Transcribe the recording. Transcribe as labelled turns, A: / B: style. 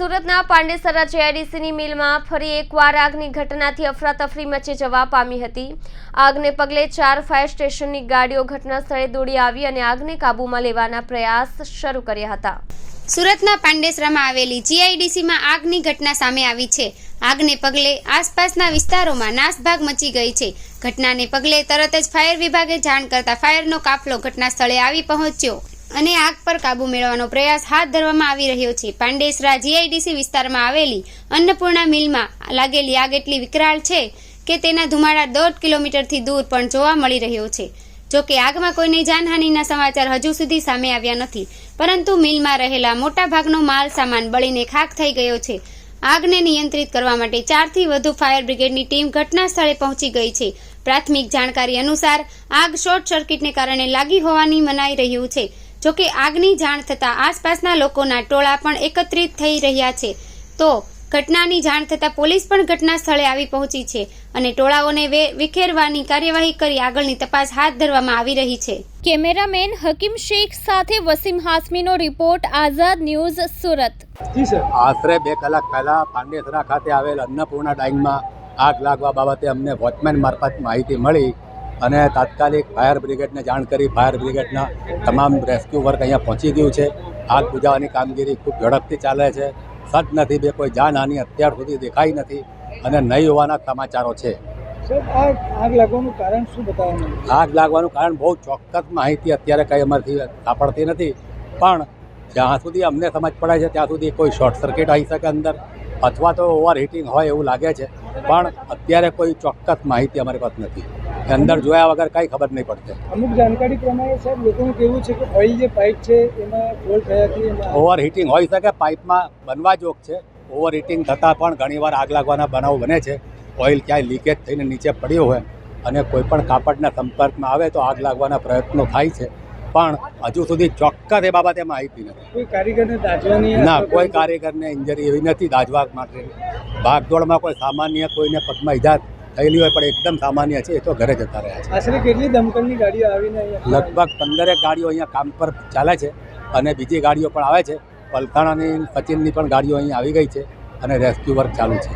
A: સુરતના પાંડેસરા જેઆઈડીસીની મિલમાં ફરી એકવાર આગની ઘટનાથી અફરાતફરી મચી જવા પામી હતી. આગને પગલે ચાર ફાયર સ્ટેશનની ગાડીઓ ઘટના સ્થળે દોડી આવી અને આગને કાબૂમાં લેવાના પ્રયાસ શરૂ કર્યા હતા.
B: સુરતના પાંડેસરામાં આવેલી જીઆઈડીસીમાં આગની ઘટના સામે આવી છે. આગને પગલે આસપાસના વિસ્તારોમાં નાસભાગ મચી ગઈ છે. ઘટનાને પગલે તરત જ ફાયર વિભાગે જાણ કરતા ફાયરનો કાફલો ઘટના સ્થળે આવી પહોંચ્યો. અને આગ પર કાબુ મેળવવાનો પ્રયાસ હાથ ધરવામાં આવી રહ્યો છે. પાંડેસરા જીઆઈડીસી વિસ્તારમાં આવેલી અન્નપૂર્ણા મિલમાં લાગેલી આગ એટલી વિકરાળ છે કે તેના ધુમાડા દોઢ કિલોમીટરથી દૂર પણ જોવા મળી રહ્યો છે. જો કે આગમાં કોઈની જાનહાનિના સમાચાર હજુ સુધી સામે આવ્યા નથી. પરંતુ મિલમાં રહેલા મોટા ભાગનો માલ સામાન બળીને ખાખ થઈ ગયો છે. આગને નિયંત્રિત કરવા માટે ચારથી વધુ ફાયર બ્રિગેડની ટીમ ઘટના સ્થળે પહોંચી ગઈ છે. પ્રાથમિક જાણકારી અનુસાર આગ શોર્ટ સર્કિટને કારણે લાગી હોવાની મનાઈ રહ્યું છે. જો કે આગની જાણ થતાં આસપાસના લોકોના ટોળા પણ એકત્રિત થઈ રહ્યા છે. તો ઘટનાની જાણ થતાં પોલીસ પણ ઘટના સ્થળે આવી પહોંચી છે અને ટોળાઓને વિખેરવાની કાર્યવાહી કરી આગળની તપાસ હાથ ધરવામાં આવી રહી છે.
A: કેમેરામેન હકીમ શેખ સાથે વસીમ હાસમીનો રિપોર્ટ આઝાદ ન્યૂઝ સુરત.
C: જી
D: આશરે બે કલાક પહેલા પાંડેસરા ખાતે આવેલ અન્નપૂર્ણા ડાઇંગમાં આગ લાગવા બાબતે અમને વોચમેન મારફત માહિતી મળી. અને તાત્કાલિક ફાયર બ્રિગેડને જાણ કરી ફાયર બ્રિગેડના તમામ રેસ્ક્યુ વર્ક અહીંયા પહોંચી ગયું છે. આગ બુજાવવાની કામગીરી ખૂબ ઝડપથી ચાલે છે. સદ નથી બે કોઈ જાનહાનિ અત્યાર સુધી દેખાઈ નથી અને નહીં હોવાના સમાચારો છે.
C: આગ લાગવાનું કારણ શું બતાવવાનું
D: આગ લાગવાનું કારણ બહુ ચોક્કસ માહિતી અત્યારે કંઈ અમારથી સાંપડતી નથી. પણ જ્યાં સુધી અમને સમજ પડે છે ત્યાં સુધી કોઈ શોર્ટ સર્કિટ આવી શકે અંદર અથવા તો ઓવર હીટિંગ હોય એવું લાગે છે. પણ અત્યારે કોઈ ચોક્કસ માહિતી અમારી પાસે નથી. કે અંદર જોયા વગર કંઈ ખબર નહીં પડતી.
C: અમુક જાણકારી પ્રમાણે સાહેબ લોકોનું કેવું છે કે ઓઇલ જે પાઇપ છે એમાં ફોલ્ટ થયાથી
D: ઓવર હીટિંગ હોઈ શકે પાઇપમાં બનવા જોગ છે. ઓવર હીટિંગ થતાં પણ ઘણીવાર આગ લાગવાના બનાવ બને છે. ઓઇલ ક્યાંય લીકેજ થઈને નીચે પડ્યો હોય અને કોઈ પણ કાપડના સંપર્કમાં આવે તો આગ લાગવાના પ્રયત્નો થાય છે. પણ હજુ સુધી ચોક્કસ એ બાબતે માહિતી નથી.
C: કોઈ કારીગરને દાજવાની
D: ના કોઈ કારીગરને ઇન્જરી એવી નથી દાજવા માટે. ભાગદોડમાં કોઈ સામાન્ય કોઈને પગમાં ઈજા થયેલી હોય પણ એકદમ સામાન્ય છે એ તો ઘરે જતા રહ્યા છે.
C: આશરે કેટલી દમકળની ગાડીઓ આવીને
D: લગભગ પંદરેક ગાડીઓ અહીંયા કામ પર ચાલે છે અને બીજી ગાડીઓ પણ આવે છે. પલથાણાની સચિનની પણ ગાડીઓ અહીંયા આવી ગઈ છે અને રેસ્ક્યુ વર્ક ચાલુ છે.